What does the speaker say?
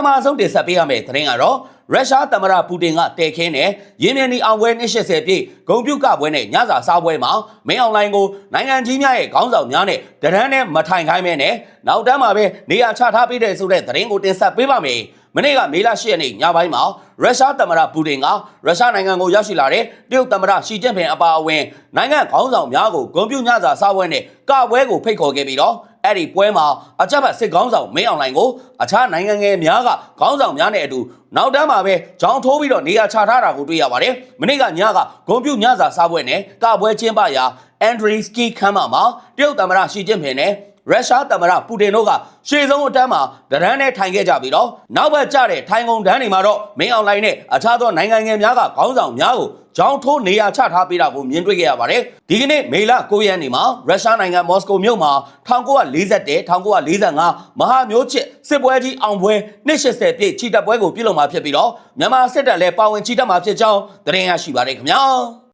ပထမဆုံးတင်ဆက်ပေးရမယ့်သတင်းကတော့ရုရှားသမ္မတပူတင်ကတဲခင်းနဲ့ရင်းမြန်နီအောင်ပွဲ280ပြည့်ဂုံပြုတ်ကပွဲနဲ့ညစာစားပွဲမှာမင်းအွန်လိုင်းကိုနိုင်ငံကြီးများရဲ့ခေါင်းဆောင်များနဲ့တရန်းနဲ့မထိုင်ခိုင်းမဲနဲ့နောက်တန်းမှာပဲနေရာချထားပေးတဲ့ဆိုတဲ့သတင်းကိုတင်ဆက်ပေးပါမယ်။မနေ့ကမေလ10ရက်နေ့ညပိုင်းမှာရုရှားသမ္မတပူတင်ကရုရှားနိုင်ငံကိုရောက်ရှိလာတဲ့တရုတ်သမ္မတရှီကျင့်ဖင်အပါအဝင်နိုင်ငံခေါင်းဆောင်များကိုဂုံပြုတ်ညစာစားပွဲနဲ့ကပွဲကိုဖိတ်ခေါ်ခဲ့ပြီးတော့ အဲ့ဒီပွဲမှာအကြမ်းဖက်စစ်ကောင်းဆောင်မင်းအောင်လှိုင်ကိုအခြားနိုင်ငံငယ်များကခေါင်းဆောင်များနဲ့အတူနောက်တန်းမှာပဲကြောင်းထိုးပြီးတော့နေရာချထားတာကိုတွေ့ရပါတယ်။မနေ့ကညကဂုံပြုတ်ညစာစားပွဲနဲ့ကပွဲကျင်းပရာအန်ဒရီစကီခမ်းမမှာတရုတ်သမ္မတရှီကျင့်ဖင်နဲ့ ရုရှားသမ္မတပူတင်တို့ကရှေ့ဆုံးအတန်းမှာတရန်နဲ့ထိုင်ခဲ့ကြပြီးတော့နောက်ဘက်ကျတဲ့ထိုင်ကုန်တန်းတွေမှာတော့မင်းအောင်လှိုင်နဲ့အခြားသောနိုင်ငံငယ်များကခေါင်းဆောင်များကိုကြောင်းထိုးနေရာချထားပေးတာကိုမြင်တွေ့ခဲ့ရပါတယ်။ဒီကနေ့မေလ9ရက်နေ့မှာရုရှားနိုင်ငံမော်စကိုမြို့မှာ1941 1945မဟာမျိုးချစ်စစ်ပွဲကြီးအောင်ပွဲ280ပြည့်ချီတက်ပွဲကိုပြုလုပ်မှာဖြစ်ပြီးတော့မြန်မာစစ်တပ်လည်းပါဝင်ချီတက်မှာဖြစ်ကြောင်းသတင်းရရှိပါတယ်ခင်ဗျာ။